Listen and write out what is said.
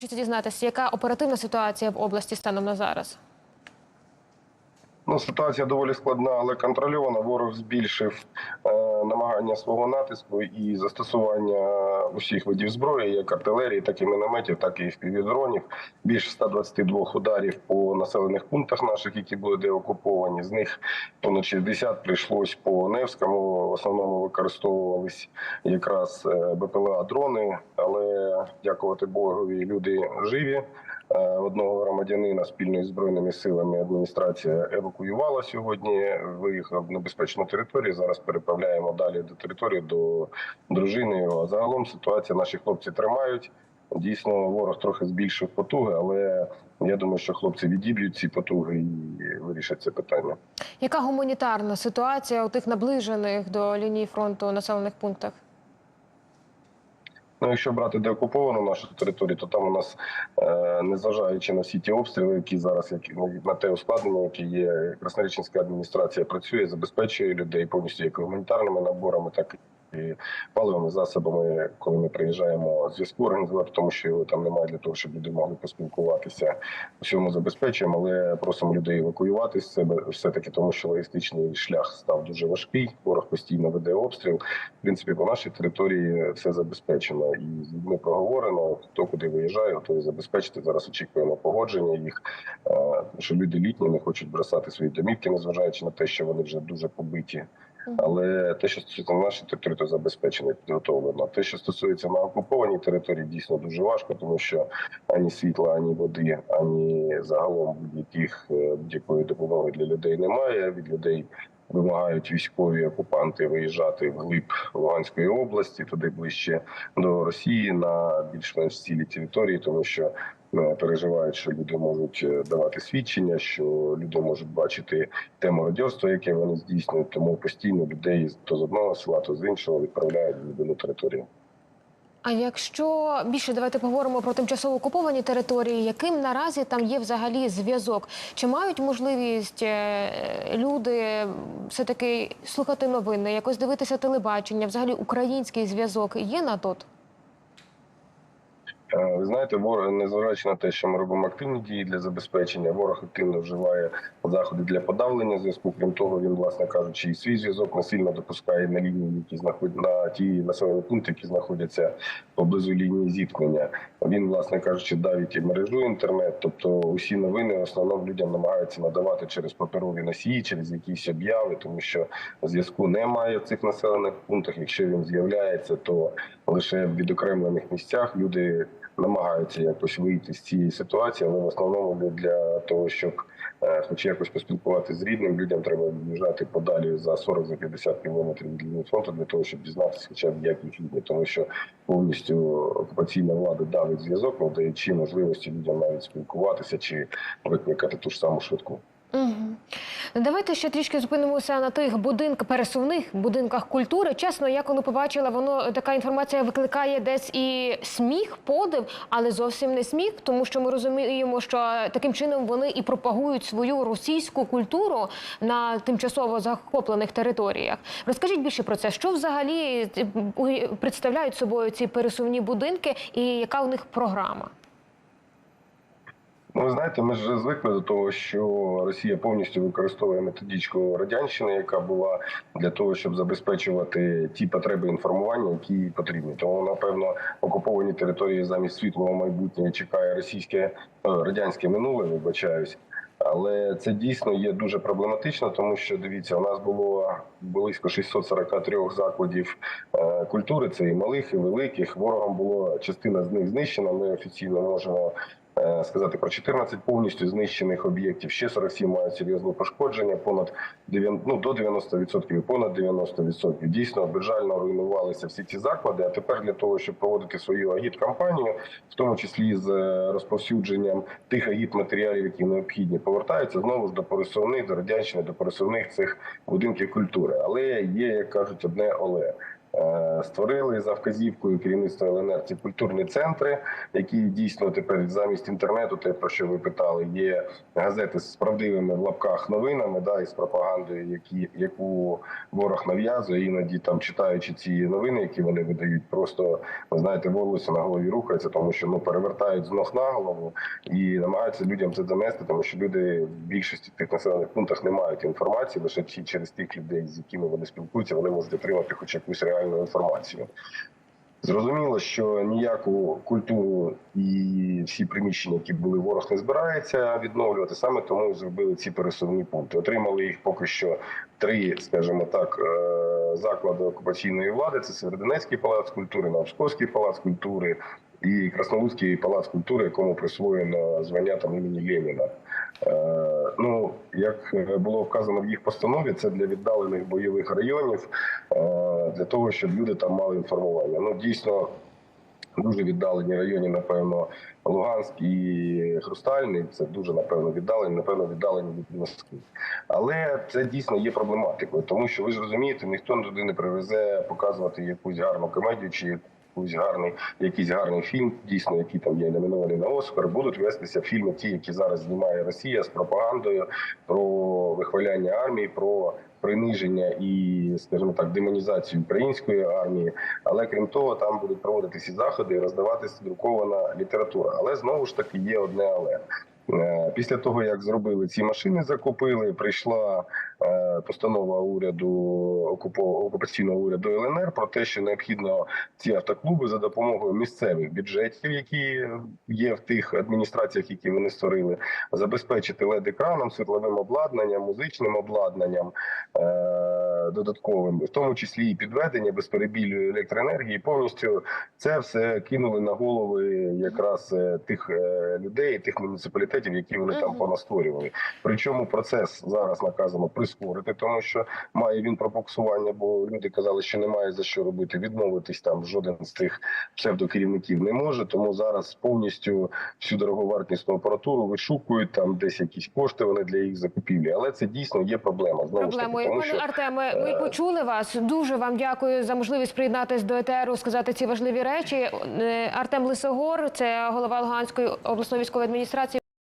Хочеться дізнатися, яка оперативна ситуація в області станом на зараз? Ну, ситуація доволі складна, але контрольована. Ворог збільшив е, намагання свого натиску і застосування усіх видів зброї, як артилерії, так і мінометів, так і впівдронів. Більше 122 ударів по населених пунктах наших, які були деокуповані. З них понад 60 прийшлось по Невському. В основному використовувались якраз е, БПЛА дрони, але дякувати Богові, люди живі. Е, Одного громадянина спільно із збройними силами адміністрація евакуювала сьогодні. Виїхав в небезпечну територію. Зараз переправляємо далі до території до дружини. його. Загалом ситуація наші хлопці тримають. Дійсно, ворог трохи збільшив потуги, але я думаю, що хлопці відіб'ють ці потуги і вирішать це питання. Яка гуманітарна ситуація у тих наближених до лінії фронту населених пунктах? Ну, якщо брати деокуповану нашу територію, то там у нас, е, незважаючи на всі ті обстріли, які зараз які на те ускладнення, які є, Краснореченська адміністрація працює, забезпечує людей повністю як гуманітарними наборами, так і паливими засобами, коли ми приїжджаємо зв'язку організувати, тому що його там немає для того, щоб люди могли поспілкуватися. Всьому забезпечуємо, але просимо людей евакуювати з себе все таки, тому що логістичний шлях став дуже важкий. Ворог постійно веде обстріл. В принципі, по нашій території все забезпечено і з людьми проговорено. Хто куди виїжджає, готові забезпечити. Зараз очікуємо погодження їх, е, що люди літні не хочуть бросати свої домівки, незважаючи на те, що вони вже дуже побиті. Але те, що стосується нашої території, то забезпечено і підготовлено. Те, що стосується на окупованій території, дійсно дуже важко, тому що ані світла, ані води, ані загалом будь-яких е, будь-якої допомоги для людей немає. Від людей вимагають військові окупанти виїжджати в глиб Луганської області, туди ближче до Росії на більш-менш цілі території, тому що переживають, що люди можуть е, давати свідчення, що люди можуть бачити те мародерство, яке вони здійснюють, тому постійно людей то з одного села, то з іншого відправляють в глибину території. А якщо більше давайте поговоримо про тимчасово окуповані території, яким наразі там є взагалі зв'язок? Чи мають можливість е, люди все таки слухати новини, якось дивитися телебачення? Взагалі український зв'язок є на тот? Е, Ви знаєте, ворог, незважаючи на те, що ми робимо активні дії для забезпечення, ворог активно вживає заходи для подавлення зв'язку. Крім того, він, власне кажучи, і свій зв'язок насильно допускає на лінії, які знаходять на ті населені пункти, які знаходяться поблизу лінії зіткнення. Він, власне кажучи, давить і мережу інтернет. Тобто усі новини в основному людям намагаються надавати через паперові носії, через якісь об'яви, тому що зв'язку немає в цих населених пунктах. Якщо він з'являється, то лише в відокремлених місцях люди намагаються якось вийти з цієї ситуації, але в основному для того, щоб е, хоч якось поспілкуватися з рідним, людям треба від'їжджати подалі за 40-50 кілометрів від лінії фронту для того, щоб дізнатися, хоча б як їх рідні, тому що повністю окупаційна влада давить зв'язок, не даючи можливості людям навіть спілкуватися чи викликати ту ж саму швидку. Угу. Давайте ще трішки зупинимося на тих будинках, пересувних будинках культури. Чесно, я коли побачила, воно така інформація викликає десь і сміх, подив, але зовсім не сміх, тому що ми розуміємо, що таким чином вони і пропагують свою російську культуру на тимчасово захоплених територіях. Розкажіть більше про це, що взагалі е, представляють собою ці пересувні будинки, і яка у них програма? Ну, ви знаєте, ми ж звикли до того, що Росія повністю використовує методичку радянщини, яка була для того, щоб забезпечувати ті потреби інформування, які потрібні. Тому, напевно, окуповані території замість світлого майбутнього чекає російське е, радянське минуле, вибачаюсь. Але це дійсно є дуже проблематично, тому що дивіться, у нас було близько 643 закладів е, культури. Це і малих, і великих. Ворогом було частина з них знищена. Ми офіційно можемо сказати про 14 повністю знищених об'єктів. Ще 47 мають серйозні пошкодження. Понад 90, ну, до 90% і понад 90%. Дійсно безжально руйнувалися всі ці заклади. А тепер для того, щоб проводити свою агіт-кампанію, в тому числі з е, розповсюдженням тих агіт-матеріалів, які необхідні, повертаються знову ж до пересувних, до радянщини, до пересувних цих будинків культури. Але є, як кажуть, одне але. Е, Створили за вказівкою керівництва ЛНР ці культурні центри, які дійсно тепер замість інтернету, те про що ви питали, є газети з правдивими в лапках новинами, да, і з пропагандою, які яку ворог нав'язує. Іноді там читаючи ці новини, які вони видають, просто ви знаєте, волосся на голові рухається, тому що ну перевертають з ног на голову і намагаються людям це донести, тому що люди в більшості тих населених пунктах не мають інформації, лише через тих людей, з якими вони спілкуються, вони можуть отримати хоч якусь реальну інформацію. Зрозуміло, що ніяку культуру і всі приміщення, які були ворог, не збирається відновлювати. Саме тому зробили ці пересувні пункти. Отримали їх поки що три, скажімо так, е, заклади окупаційної влади: це Северодонецький палац культури, Новопсковський палац культури і Краснолуцький палац культури, якому присвоєно звання там імені Леніна. Е, ну, як е, було вказано в їх постанові, це для віддалених бойових районів, е, для того, щоб люди там мали інформування. Ну, дійсно, дуже віддалені районі, напевно, Луганськ і Хрустальний. Це дуже напевно віддалені, напевно, віддалені від Москви. Але це дійсно є проблематикою, тому що ви ж розумієте, ніхто туди не привезе показувати якусь гарну комедію чи якусь гарний, якийсь гарний фільм, дійсно, який там є номінований на Оскар. Будуть вестися фільми, ті, які зараз знімає Росія з пропагандою про вихваляння армії, про приниження і, скажімо так, демонізацію української армії. Але крім того, там будуть проводитися заходи і роздаватися друкована література. Але знову ж таки є одне але. Е, Після того, як зробили ці машини, закупили, прийшла е, постанова уряду окупаційного уряду ЛНР про те, що необхідно ці автоклуби за допомогою місцевих бюджетів, які є в тих адміністраціях, які вони створили, забезпечити led екраном світловим обладнанням, музичним обладнанням. Е, додатковим, в тому числі і підведення безперебійної електроенергії. Повністю це все кинули на голови якраз е, тих е, людей, тих муніципалітетів, які вони там понастворювали. Причому процес зараз наказано прискорити, тому що має він пропоксування, бо люди казали, що немає за що робити. Відмовитись там жоден з тих псевдокерівників не може. Тому зараз повністю всю дороговартісну апаратуру вишукують там десь якісь кошти. Вони для їх закупівлі. Але це дійсно є проблема. Знову ж таки, проблемою. тому Пане що Артеме, ми почули вас. Дуже вам дякую за можливість приєднатись до ЕТРу, сказати ці важливі речі. Е, Артем Лисогор, це голова Луганської обласної військової адміністрації.